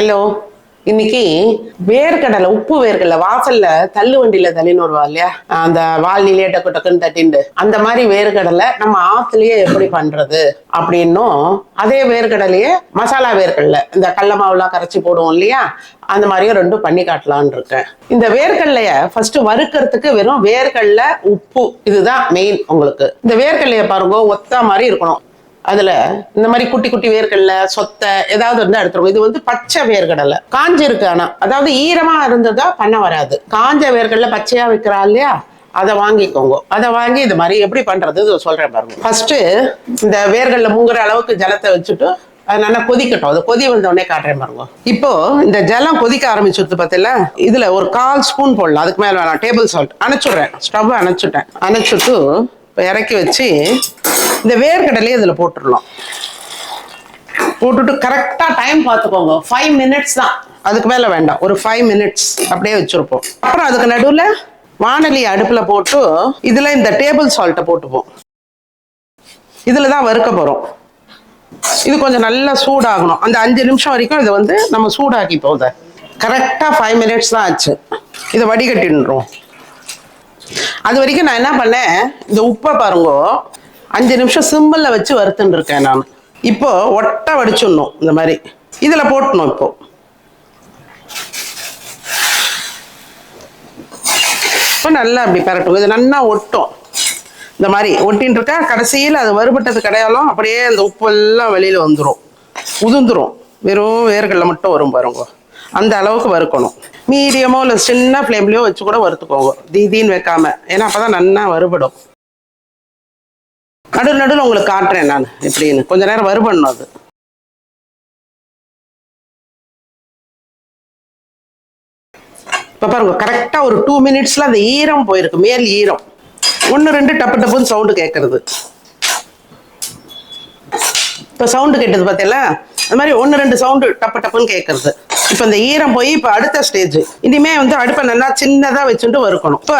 Hello இன்னைக்கு வேர்க்கடலை உப்பு வேர்க்கடலை வாசல்ல தள்ளு வண்டியில தள்ளின்னு வருவா இல்லையா? அந்த வால்நிலையே டக்கு டக்குன்னு தட்டிண்டு. அந்த மாதிரி வேர்க்கடலை நம்ம ஆத்துலயே எப்படி பண்றது அப்படின்னும் அதே வேர்க்கடலையே மசாலா வேர்க்கடலை இந்த கடல மாவுலாம் கரைச்சி போடுவோம் இல்லையா? அந்த மாதிரியும் ரெண்டும் பண்ணி காட்டலான் இருக்கேன். இந்த வேர்க்கடலைய ஃபர்ஸ்ட் வறுக்கிறதுக்கு வெறும் வேர்க்கடலை உப்பு இதுதான் மெயின் உங்களுக்கு. இந்த வேர்க்கடலைய பாருங்க ஒத்த மாதிரி இருக்கணும். அதுல இந்த மாதிரி குட்டி குட்டி வேர்கடல சொத்தை ஏதாவது வந்து எடுத்துருவோம் இது வந்து பச்சை வேர்கடலை காஞ்சிருக்கு ஆனா. அதாவது ஈரமா இருந்ததா பண்ண வராது. காஞ்ச வேர்கடல பச்சையா விற்கிறா இல்லையா? அதை வாங்கிக்கோங்க. அதை வாங்கி இது மாதிரி எப்படி பண்றது? சொல்றேன் பாருங்க. ஃபர்ஸ்ட் இந்த வேர்கடல மூங்குற அளவுக்கு ஜலத்தை வச்சுட்டு அது நல்லா கொதிக்கட்டும். அது கொதி வந்த காட்டுறேன் பாருங்க. இப்போ இந்த ஜலம் கொதிக்க ஆரம்பிச்சிருது பார்த்தீங்களா இதுல ஒரு கால் ஸ்பூன் போடலாம். அதுக்கு மேல வேணாம். டேபிள் சால்ட் அணைச்சுடுறேன். ஸ்டவ் அணைச்சுட்டேன். அணைச்சிட்டு இப்போ இறக்கி வச்சு இந்த வேர்க்கடலையே இதில் போட்டுடலாம். போட்டுட்டு கரெக்டாக டைம் பார்த்துக்கோங்க. ஃபைவ் மினிட்ஸ் தான். அதுக்கு மேலே வேண்டாம். ஒரு ஃபைவ் மினிட்ஸ் அப்படியே வச்சுருப்போம். அப்புறம் அதுக்கு நடுவில் வானொலி அடுப்பில் போட்டு இதில் இந்த டேபிள் சால்ட்டை போட்டுப்போம். இதில் தான் வறுக்க போகிறோம் இது கொஞ்சம் நல்லா சூடாகணும். அந்த அஞ்சு நிமிஷம் வரைக்கும் இதை வந்து நம்ம சூடாக்கி போகுது கரெக்டாக ஃபைவ் மினிட்ஸ் தான் ஆச்சு. இதை வடிகட்டிடுறோம் அது வரைக்கும் நான் என்ன பண்ணேன்? இந்த உப்பை பாருங்க. அஞ்சு நிமிஷம் சிம்பிளில் வச்சு வறுத்துன்னு இருக்கேன் நான். இப்போ ஒட்டை வடிச்சிடணும் இந்த மாதிரி. இதில் போட்டணும் இப்போ. இப்போ நல்லா அப்படி பரட்டும். இது நல்லா ஒட்டும். இந்த மாதிரி ஒட்டின்னு இருக்கா? கடைசியில் அது வறுபட்டது கிடையாலும் அப்படியே அந்த உப்பு எல்லாம் வெளியில் வந்துடும் உதுந்துரும் வெறும் வேர்களில் மட்டும் வரும் பாருங்க. அந்த அளவுக்கு வறுக்கணும். மீடியமோ இல்லை சின்ன ஃப்ளேம்லேயோ வச்சு கூட வறுத்துக்கோங்க. தீதின்னு வைக்காம. ஏன்னா அப்போ தான் நல்லா வறுபடும். நடு நடுவில் உங்களுக்கு காட்டுறேன் நான். எப்படின்னு. கொஞ்ச நேரம் வறுபடணும் அது. இப்போ பாருங்க கரெக்டாக ஒரு டூ மினிட்ஸில் அந்த ஈரம் போயிருக்கு. மேல் ஈரம். ஒன்று ரெண்டு டப்பு டப்புன்னு சவுண்டு கேட்கறது இப்போ சவுண்டு கேட்டது பார்த்தீங்களா அது மாதிரி ஒன்று ரெண்டு சவுண்டு டப்பு டப்புன்னு கேட்கறது இப்போ இந்த ஈரம் போய் இப்போ அடுத்த ஸ்டேஜ் இனிமே வந்து அடுப்பை நல்லா சின்னதாக வச்சுட்டு வறுக்கணும். இப்போ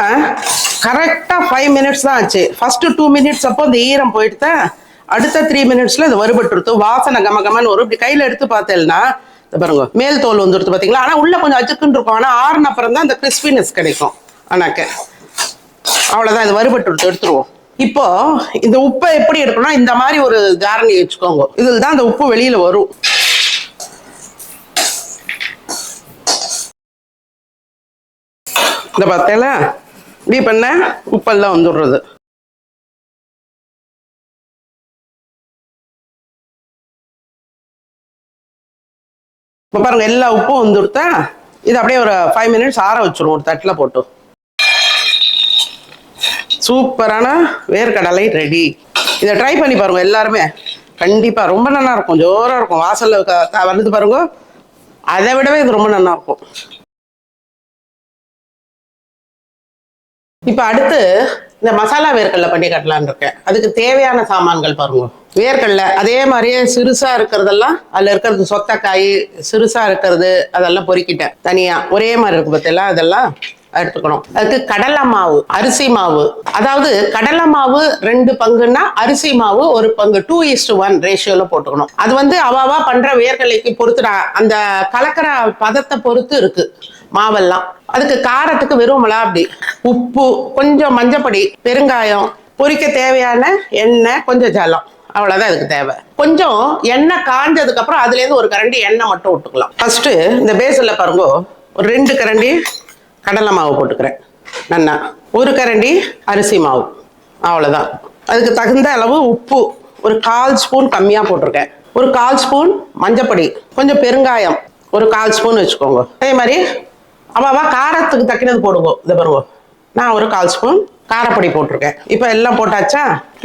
கரெக்டாக ஃபைவ் மினிட்ஸ் தான் ஆச்சு. ஃபர்ஸ்ட் டூ மினிட்ஸ் அப்போ இந்த ஈரம் போயிட்டு தான் அடுத்த த்ரீ மினிட்ஸில் இது வறுபட்டுருத்து. வாசனை கம கமன்னு வரும். இப்படி கையில் எடுத்து பார்த்தேன்னா பாருங்க மேல் தோல் வந்துருது பார்த்தீங்களா ஆனால் உள்ளே கொஞ்சம் அச்சுக்குன்னு இருக்கும். ஆனால் ஆறுன அப்புறம் தான் அந்த கிறிஸ்பினஸ் கிடைக்கும். ஆனாக்க. அவ்வளோதான் இது வறுபட்டு எடுத்துருவோம். இப்போ இந்த உப்பை எப்படி எடுக்கணும்னா இந்த மாதிரி ஒரு ஜாரணி வச்சுக்கோங்க. இதில் தான் அந்த உப்பு வெளியில வரும். இந்த பார்த்தேல இப்படி பண்ண உப்பெல்லாம் வந்துடுறது. இப்போ பாருங்க எல்லா உப்பும் வந்துடுத்தா இது அப்படியே ஒரு ஃபைவ் மினிட்ஸ் ஆற வச்சிரும் ஒரு தட்டில் போட்டு. சூப்பரான வேர்க்கடலை ரெடி இதை ட்ரை பண்ணி பாருங்க எல்லாருமே. கண்டிப்பா ரொம்ப நல்லா இருக்கும் ஜோரா இருக்கும். வாசல்ல வருது பாருங்க. அதை விடவே இது ரொம்ப நல்லா இருக்கும் இப்போ அடுத்து இந்த மசாலா வேர்க்கடலை பண்ணி கட்டலான் இருக்கேன். அதுக்கு தேவையான சாமான்கள் பாருங்க. வேர்க்கடலை அதே மாதிரியே சிறுசா இருக்கிறதெல்லாம் அதுல இருக்கிறது சொத்தக்காய் சிறுசா இருக்கிறது அதெல்லாம் பொறுக்கிட்டேன். தனியா. ஒரே மாதிரி இருக்கு பார்த்தீங்களா? அதெல்லாம் எடுத்துக்கணும். அதுக்கு கடலை மாவு அரிசி மாவு. அதாவது கடலை மாவு ரெண்டு பங்குன்னா அரிசி மாவு ஒரு பங்கு டூ இஸ்டு ஒன் ரேஷியோல போட்டுக்கணும். அது வந்து அவாவா பண்ற வேர்கலைக்கு பொறுத்து அந்த கலக்கிற பதத்தை பொறுத்து இருக்கு மாவெல்லாம். அதுக்கு காரத்துக்கு வெறும் அப்படி. உப்பு கொஞ்சம் மஞ்சப்பொடி பெருங்காயம் பொரிக்க தேவையான எண்ணெய் கொஞ்சம் ஜலம். அவ்வளவுதான் அதுக்கு தேவை. கொஞ்சம் எண்ணெய் காஞ்சதுக்கு அப்புறம் அதுல இருந்து ஒரு கரண்டி எண்ணெய் மட்டும் விட்டுக்கலாம். ஃபர்ஸ்ட் இந்த பேசல்ல பாருங்க ஒரு ரெண்டு கரண்டி கடலை மாவு போட்டுக்கிறேன். நன்னா ஒரு கரண்டி அரிசி மாவு. அவ்வளோதான் அதுக்கு தகுந்த அளவு உப்பு. ஒரு கால் ஸ்பூன் கம்மியாக போட்டிருக்கேன். ஒரு கால் ஸ்பூன் மஞ்சப்பொடி. கொஞ்சம் பெருங்காயம். ஒரு கால் ஸ்பூன் வச்சுக்கோங்க. அதே மாதிரி அவாவா காரத்துக்கு தக்கினது போடுங்க. இதை பாருங்க. நான் ஒரு கால் ஸ்பூன் காரப்பொடி போட்டிருக்கேன். இப்போ எல்லாம் போட்டாச்சா?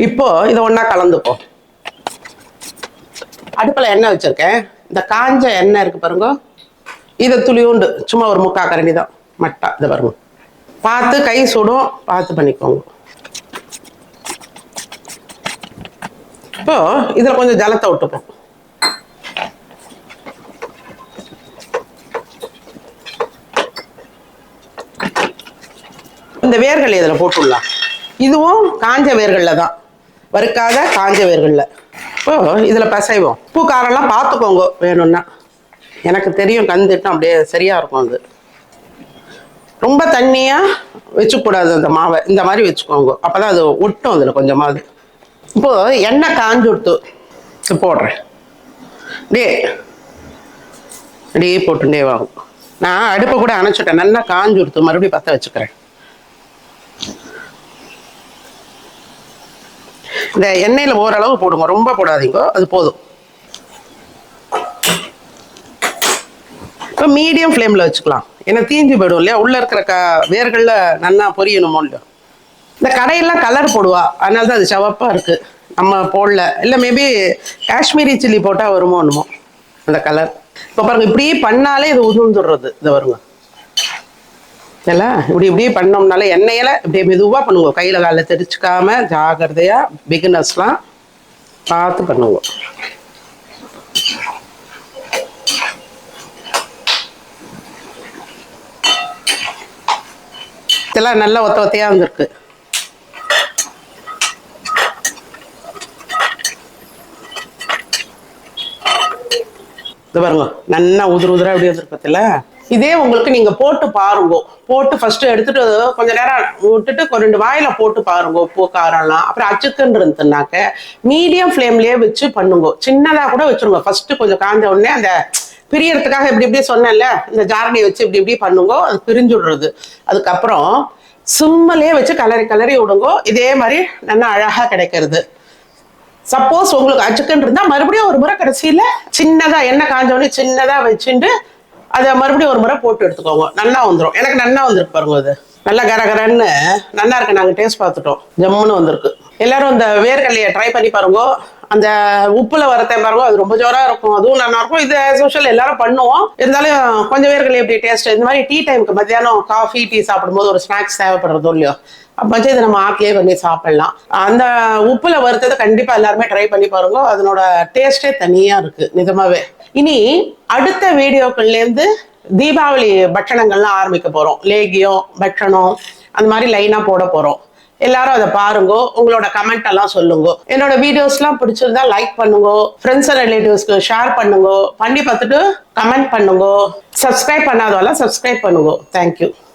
இப்போ இதை ஒன்றா கலந்துப்போம் அடுப்பில் எண்ணெய் வச்சுருக்கேன். இந்த காஞ்ச எண்ணெய் இருக்குது பாருங்க. இதை துளியுண்டு சும்மா ஒரு முக்கா கரண்டி தான். மட்டா இதை பாருங்க. பார்த்து கை சுடும் பார்த்து பண்ணிக்கோங்க. இப்போ இதில் கொஞ்சம் ஜலத்தை விட்டுப்போம். இந்த வேர்கள் இதில் போட்டுடலாம். இதுவும் காஞ்ச வேர்களில் தான். வறுக்காத காஞ்ச வேர்களில். இப்போ இதில் பசைவோம். பூக்காரெல்லாம் பார்த்துக்கோங்க வேணும்னா. எனக்கு தெரியும் கந்துட்டும் அப்படியே சரியாக இருக்கும் அது. ரொம்ப தண்ணியாக வச்சுக்கூடாது அந்த மாவை. இந்த மாதிரி வச்சுக்கோங்க. அப்பதான் அது ஒட்டும் அதுல கொஞ்சமாவது. இப்போது எண்ணெய் காஞ்சு விட்டு போடுறேன். டே. அப்படியே போட்டுட்டே வாங்க நான் அடுப்பை கூட அணைச்சிட்டேன். நல்லா காஞ்சு கொடுத்து மறுபடியும் பற்ற வச்சுக்கிறேன். இந்த எண்ணெயில் ஓரளவு போடுங்க. ரொம்ப போடாதீங்க. அது போதும். அப்புறம் மீடியம் ஃப்ளேமில் வச்சுக்கலாம். ஏன்னா தீஞ்சு போயிடும் இல்லையா? உள்ளே இருக்கிற க வேர்களில் நல்லா பொரியணுமோ இல்லையோ இந்த கடையெல்லாம் கலர் போடுவா. அதனால தான் அது சவப்பாக இருக்குது நம்ம போடல. இல்லை மேபி காஷ்மீரி சில்லி போட்டால் வருமோ என்னமோ. அந்த கலர் இப்போ பாருங்க இப்படி பண்ணாலே இது உதுந்துடுறது இது வருங்க. இல்லை? இப்படி இப்படி பண்ணோம்னாலே எண்ணெயில இப்படி மெதுவாக பண்ணுவோம் கையில் காலில் தெரிச்சுக்காம ஜாகிரதையாக பிகினர்ஸ்லாம் பார்த்து பண்ணுவோம் இதெல்லாம் நல்லா ஒத்த ஒத்தையாக வந்திருக்கு. இது பாருங்க நல்லா உதிர உதிரா அப்படி பார்த்தல இதே உங்களுக்கு நீங்க போட்டு பாருங்க. போட்டு ஃபர்ஸ்ட் எடுத்துட்டு கொஞ்ச நேரம் விட்டுட்டு ரெண்டு வாயில போட்டு பாருங்க. உப்பு காரம்லாம். அப்புறம் அச்சுக்குன்னு இருந்துனாக்க மீடியம் ஃப்ளேம்லயே வச்சு பண்ணுங்க. சின்னதா கூட வச்சிருங்க. ஃபர்ஸ்ட் கொஞ்சம் காஞ்ச உடனே அந்த பிரியறதுக்காக இப்படி இப்படி சொன்னேன்ல இந்த ஜாரடியை வச்சு இப்படி இப்படி பண்ணுங்க அது பிரிஞ்சுடுறது. அதுக்கப்புறம் சிம்மலே வச்சு கலரி கலரி விடுங்கோ இதே மாதிரி நல்லா அழகா கிடைக்கிறது. சப்போஸ் உங்களுக்கு அச்சுக்கன் இருந்தா மறுபடியும் ஒரு முறை கடைசியில சின்னதா எண்ணெய் காஞ்சோடனே சின்னதா வச்சுட்டு அதை மறுபடியும் ஒரு முறை போட்டு எடுத்துக்கோங்க. நல்லா வந்துடும் எனக்கு நல்லா வந்திருக்கு பாருங்க அது. நல்லா கரகரன்னு நல்லா இருக்கு. நாங்க டேஸ்ட் பார்த்துட்டோம். ஜம்முன்னு வந்திருக்கு. எல்லாரும் இந்த வேர்கல்லையை ட்ரை பண்ணி பாருங்க. அந்த உப்புல வரத்தை பாருங்க அது ரொம்ப ஜோரா இருக்கும். அதுவும் நல்லா இருக்கும். இது சோஷியல் எல்லாரும் பண்ணுவோம். இருந்தாலும் கொஞ்சம் பேர்கள் எப்படி டேஸ்ட் இந்த மாதிரி டீ டைமுக்கு மத்தியானம் காஃபி டீ சாப்பிடும்போது ஒரு ஸ்நாக்ஸ் தேவைப்படுறதோ இல்லையோ அப்போ இதை நம்ம ஆக்கிலே பண்ணி சாப்பிடலாம். அந்த உப்புல வறுத்ததை கண்டிப்பா எல்லாருமே ட்ரை பண்ணி பாருங்க. அதனோட டேஸ்டே தனியா இருக்கு நிஜமாவே. இனி அடுத்த வீடியோக்கள்லேருந்து தீபாவளி பட்சணங்கள்லாம் ஆரம்பிக்க போறோம். லேகியம் பட்சணம் அந்த மாதிரி லைனா போட போறோம். எல்லாரும் அதை பாருங்க உங்களோட கமெண்ட் எல்லாம் சொல்லுங்க. என்னோட வீடியோஸ்லாம் பிடிச்சிருந்தா லைக் பண்ணுங்க ஃப்ரெண்ட்ஸ் அண்ட் ரிலேட்டிவ்ஸ்க்கு ஷேர் பண்ணுங்க பண்ணி பார்த்துட்டு கமெண்ட் பண்ணுங்க. சப்ஸ்கிரைப் பண்ணாதவெல்லாம் சப்ஸ்கிரைப் பண்ணுங்க. Thank you